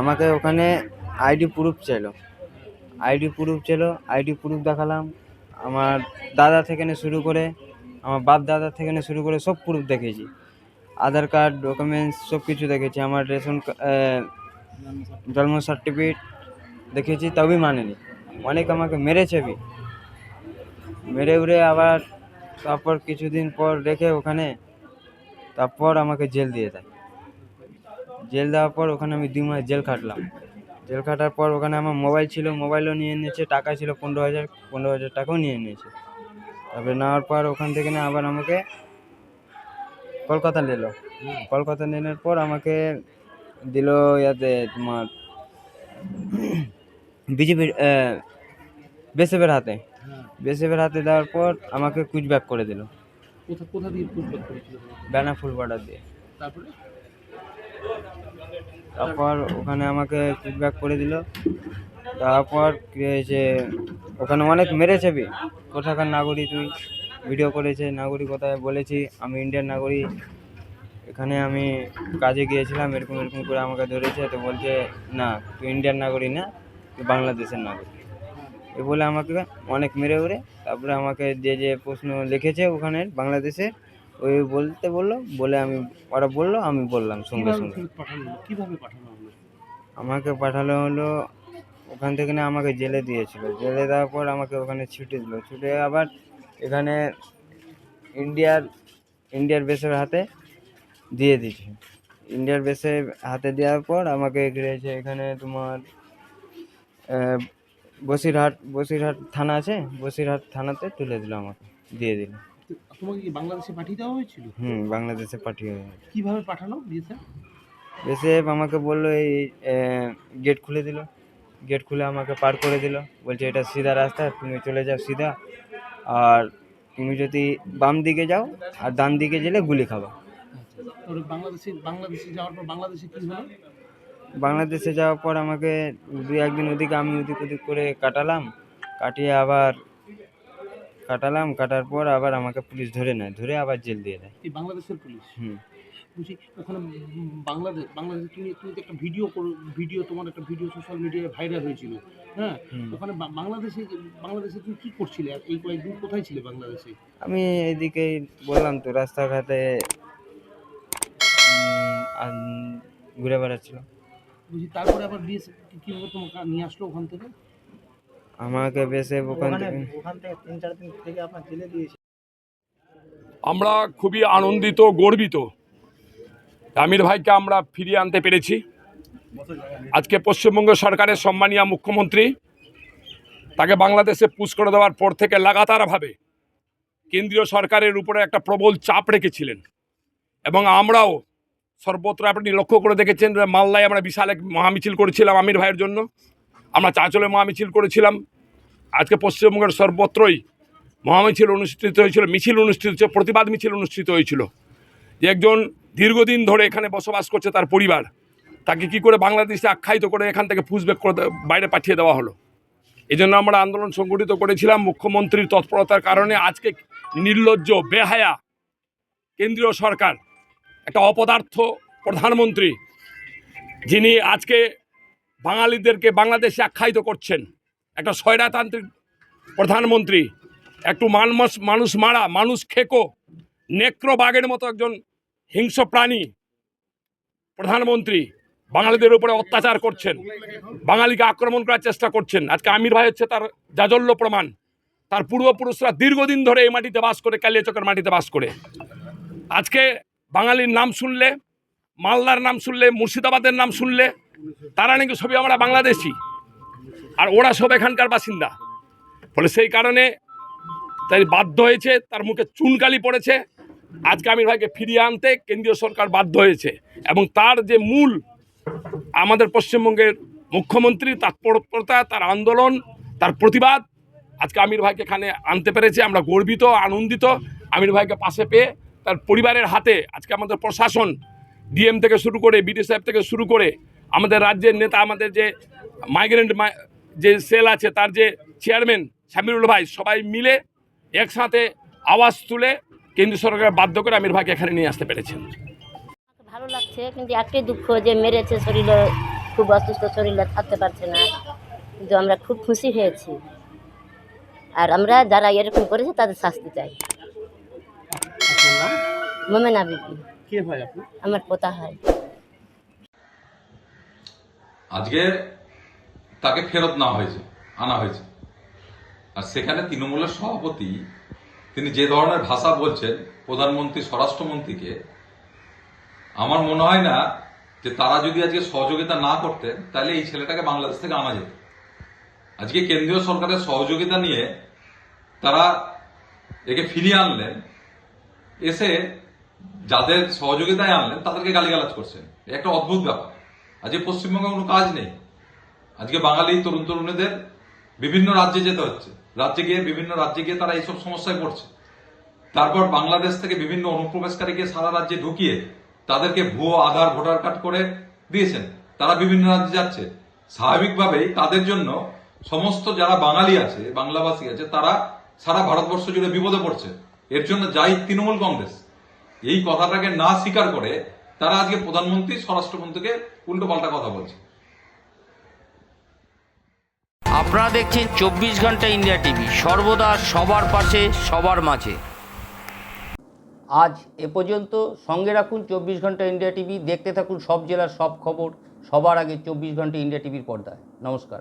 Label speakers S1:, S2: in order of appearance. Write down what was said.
S1: আমাকে ওখানে ID proof ছিল আইডি প্রুফ ছিল আইডি প্রুফ দেখালাম। আমার দাদা থেকে শুরু করে, আমার বাপ দাদা থেকে শুরু করে সব প্রুফ দেখেছি। আধার কার্ড ডকুমেন্টস সব কিছু দেখেছি। আমার রেশন জন্ম সার্টিফিকেট দেখেছি, তবেই মানেনি। অনেক আমাকে মেরেছে বি। মেরে উড়ে আবার তারপর কিছুদিন পর রেখে ওখানে, তারপর আমাকে জেল দিয়ে দেয়। জেল দেওয়ার পর ওখানে আমি দুই মাস জেল খাটলাম জেল খাটার পর ওখানে আমার মোবাইল ছিল মোবাইলও নিয়ে নিয়েছে টাকা ছিল পনেরো হাজার পনেরো হাজার টাকাও নিয়ে নিয়েছে। তারপরে নেওয়ার পর ওখান থেকে না আবার আমাকে কলকাতা নিল। কলকাতা নেওয়ার পর আমাকে দিল ইয়াতে তোমার বিজেপির বেসেফের হাতে। বেসেফের হাতে দেওয়ার পর আমাকে কুচব্যাক করে দিল।
S2: কোথা কোথা দিয়ে পুষব্যাক করেছিল? তোমাকে?
S1: বেনাফুল বর্ডার দিয়ে।
S2: তারপরে?
S1: তারপর ওখানে আমাকে কিডব্যাক করে দিল। তারপর হয়েছে, ওখানে অনেক মেরেছে বি কোথাকার নাগরিক তুই? ভিডিও করেছে নাগরিকতায় বলেছি, আমি ইন্ডিয়ান নাগরিক। এখানে আমি কাজে গিয়েছিলাম, এরকম এরকম করে আমাকে ধরেছে, তো বলছে, না, তুই ইন্ডিয়ান নাগরিক না, তুই বাংলাদেশের নাগরিক। এ বলে আমাকে অনেক মেরে উড়ে তারপরে আমাকে যে যে প্রশ্ন লিখেছে ওখানে, বাংলাদেশে ওই বলতে বলল বলে আমি ওরা বলল আমি বললাম সঙ্গে সঙ্গে।
S2: ফেরত পাঠানো হলো কীভাবে পাঠানো হলো
S1: আমাকে পাঠালো হলো ওখান থেকে না আমাকে জেলে দিয়েছিল। জেলে দেওয়ার পর আমাকে ওখানে ছুটে দিল। ছুটে আবার এখানে ইন্ডিয়ার ইন্ডিয়ার বেসের হাতে দিয়ে দিয়েছে। ইন্ডিয়ার বেসের হাতে দেওয়ার পর আমাকে গিয়েছে এখানে তোমার বসিরহাট বসিরহাট থানা আছে বসিরহাট থানাতে তুলে দিল আমাকে দিয়ে দিল।
S2: তোমাকে কি বাংলাদেশে পাঠিয়ে দেওয়া হয়েছিল?
S1: হুম বাংলাদেশে পাঠিয়ে
S2: কীভাবে পাঠানো দিয়েছে
S1: এসে আমাকে বলল এই গেট খুলে দিল। গেট খুলে আমাকে পার করে দিল। বলছে এটা সিধা রাস্তা তুমি চলে যাও সিধা। আর তুমি যদি বাম দিকে যাও আর ডান দিকে গেলে গুলি খাবা।
S2: বাংলাদেশে বাংলাদেশে যাওয়ার পর বাংলাদেশে কি হলো?
S1: বাংলাদেশে যাওয়ার পর আমাকে দুই একদিন ওদিকে আমি ওদিক ওদিক করে কাটালাম। কাটিয়ে আবার কাটালাম কাটার পর আবার আমাকে পুলিশ ধরে নেয় ধরে আবার জেল দিয়ে দেয়।
S2: এই বাংলাদেশের পুলিশ?
S1: হুম।
S2: বুঝি ওখানে বাংলাদেশ বাংলাদেশে তুমি তুমি একটা ভিডিও ভিডিও তোমার একটা ভিডিও সোশ্যাল মিডিয়ায় ভাইরাল হয়েছিল হ্যাঁ? ওখানে বাংলাদেশে বাংলাদেশে তুমি কি করছিলে? আর এই কয়েকদিন কোথায় ছিলে বাংলাদেশে?
S1: আমি এদিকে বললাম তো রাস্তাঘাটে ঘুরে বেড়াচ্ছিলাম।
S2: বুঝি তারপরে আবার বিএসএফ কীভাবে তোমাকে নিয়ে আসলো ওখান থেকে?
S1: আমাকে বেসে ওখান থেকে
S3: আমরা খুবই আনন্দিত গর্বিত। আমির ভাইকে আমরা ফিরিয়ে আনতে পেরেছি। আজকে পশ্চিমবঙ্গ সরকারের সম্মানীয় মুখ্যমন্ত্রী তাকে বাংলাদেশে পুশ করে দেওয়ার পর থেকে লাগাতারভাবে কেন্দ্রীয় সরকারের উপরে একটা প্রবল চাপ রেখেছিলেন। এবং আমরাও সর্বত্র আপনি লক্ষ্য করে দেখেছেন যে মালদায় আমরা বিশাল এক মহামিছিল করেছিলাম আমির ভাইয়ের জন্য। আমরা চাঁচলে মহামিছিল করেছিলাম। আজকে পশ্চিমবঙ্গের সর্বত্রই মহামিছিল অনুষ্ঠিত হয়েছিল, মিছিল অনুষ্ঠিত হয়েছিল, প্রতিবাদ মিছিল অনুষ্ঠিত হয়েছিল। যে একজন দীর্ঘদিন ধরে এখানে বসবাস করছে তার পরিবার, তাকে কি করে বাংলাদেশে আখ্যায়িত করে এখান থেকে পুষব্যাক করে বাইরে পাঠিয়ে দেওয়া হলো? এই জন্য আমরা আন্দোলন সংগঠিত করেছিলাম মুখ্যমন্ত্রীর তৎপরতার কারণে আজকে নির্লজ্জ, বেহায়া কেন্দ্রীয় সরকার, একটা অপদার্থ প্রধানমন্ত্রী, যিনি আজকে বাঙালিদেরকে বাংলাদেশে আখ্যায়িত করছেন। একটা স্বৈরাতান্ত্রিক প্রধানমন্ত্রী, একটু মানুষ মানুষ মারা, মানুষ খেকো নেক্র বাঘের মতো একজন হিংস্র প্রাণী প্রধানমন্ত্রী বাঙালিদের উপরে অত্যাচার করছেন, বাঙালিকে আক্রমণ করার চেষ্টা করছেন। আজকে আমির ভাই হচ্ছে তার জাজল্য প্রমাণ। তার পূর্বপুরুষরা দীর্ঘদিন ধরে এই মাটিতে বাস করে কালিয়াচকের মাটিতে বাস করে। আজকে বাঙালির নাম শুনলে, মালদার নাম শুনলে, মুর্শিদাবাদের নাম শুনলে তারা নাকি সবই আমরা বাংলাদেশি। আর ওরা সব এখানকার বাসিন্দা। ফলে সেই কারণে তাই বাধ্য হয়েছে, তার মুখে চুনকালি পড়েছে। আজকে আমির ভাইকে ফিরিয়ে আনতে কেন্দ্রীয় সরকার বাধ্য হয়েছে। এবং তার যে মূল আমাদের পশ্চিমবঙ্গের মুখ্যমন্ত্রী, তার তৎপরতা তার আন্দোলন, তার প্রতিবাদ আজকে আমির ভাইকে এখানে আনতে পেরেছে। আমরা গর্বিত, আনন্দিত। আমির ভাইকে পাশে পেয়ে তার পরিবারের হাতে আজকে আমাদের প্রশাসন, ডিএম থেকে শুরু করে বিডি সাহেব থেকে শুরু করে আমাদের রাজ্যের নেতা আমাদের যে মাইগ্রেন্ট যে সেল আছে তার যে চেয়ারম্যান সামিরুল ভাই সবাই মিলে একসাথে আওয়াজ তুলে কেন্দ্র সরকার বাধ্য করে আমির ভাইকে এখানে নিয়ে আসতে পেরেছেন।
S4: ভালো লাগছে কিন্তু একটাই দুঃখ যে মেরেছে শরীরে খুব অসুস্থ শরীরে থাকতে পারছে না। কিন্তু আমরা খুব খুশি হয়েছি। আর আমরা যারা এরকম করেছে তাদের শাস্তি চাই। মোমেনা বিবি।
S2: কে ভাই আপনি
S4: আমার পোতা হয়।
S5: আজকে তাকে ফেরত নেওয়া হয়েছে, আনা হয়েছে। আর সেখানে তৃণমূলের সভাপতি, তিনি যে ধরনের ভাষা বলছেন, প্রধানমন্ত্রী, স্বরাষ্ট্রমন্ত্রীকে, আমার মনে হয় না যে তারা যদি আজকে সহযোগিতা না করতেন, তাহলে এই ছেলেটাকে বাংলাদেশ থেকে আনা যেত। আজকে কেন্দ্রীয় সরকারের সহযোগিতা নিয়ে তারা একে ফিরিয়ে আনলেন, এসে যাদের সহযোগিতায় আনলেন, তাদেরকে গালিগালাজ করছেন। একটা অদ্ভুত ব্যাপার। আজকে পশ্চিমবঙ্গে কোনো কাজ নেই। আজকে বাঙালি, তরুণ তরুণীদের বিভিন্ন রাজ্যে যেতে হচ্ছে। রাজ্যে গিয়ে, বিভিন্ন রাজ্যে গিয়ে তারা এইসব সমস্যায় পড়ছে। তারপর বাংলাদেশ থেকে বিভিন্ন অনুপ্রবেশকারীকে সারা রাজ্যে ঢুকিয়ে তাদেরকে ভুয়ো আধার, ভোটার কার্ড করে দিয়েছেন। তারা বিভিন্ন রাজ্যে যাচ্ছে। স্বাভাবিকভাবেই তাদের জন্য সমস্ত যারা বাঙালি আছে বাংলাভাষী আছে, তারা সারা ভারতবর্ষ জুড়ে বিপদে পড়ছে। এর জন্য যাই তৃণমূল কংগ্রেস। এই কথাটাকে না স্বীকার করে তারা আজকে প্রধানমন্ত্রী স্বরাষ্ট্রমন্ত্রীকে উল্টো পাল্টা কথা বলছে।
S6: আপনারা দেখছেন চব্বিশ ঘণ্টা ইন্ডিয়া টিভি। সর্বদা সবার পাশে সবার মাঝে। আজ এ পর্যন্ত সঙ্গে রাখুন চব্বিশ ঘণ্টা ইন্ডিয়া টিভি। দেখতে থাকুন সব জেলার সব খবর। সবার আগে চব্বিশ ঘণ্টা ইন্ডিয়া টিভির পর্দায়। নমস্কার।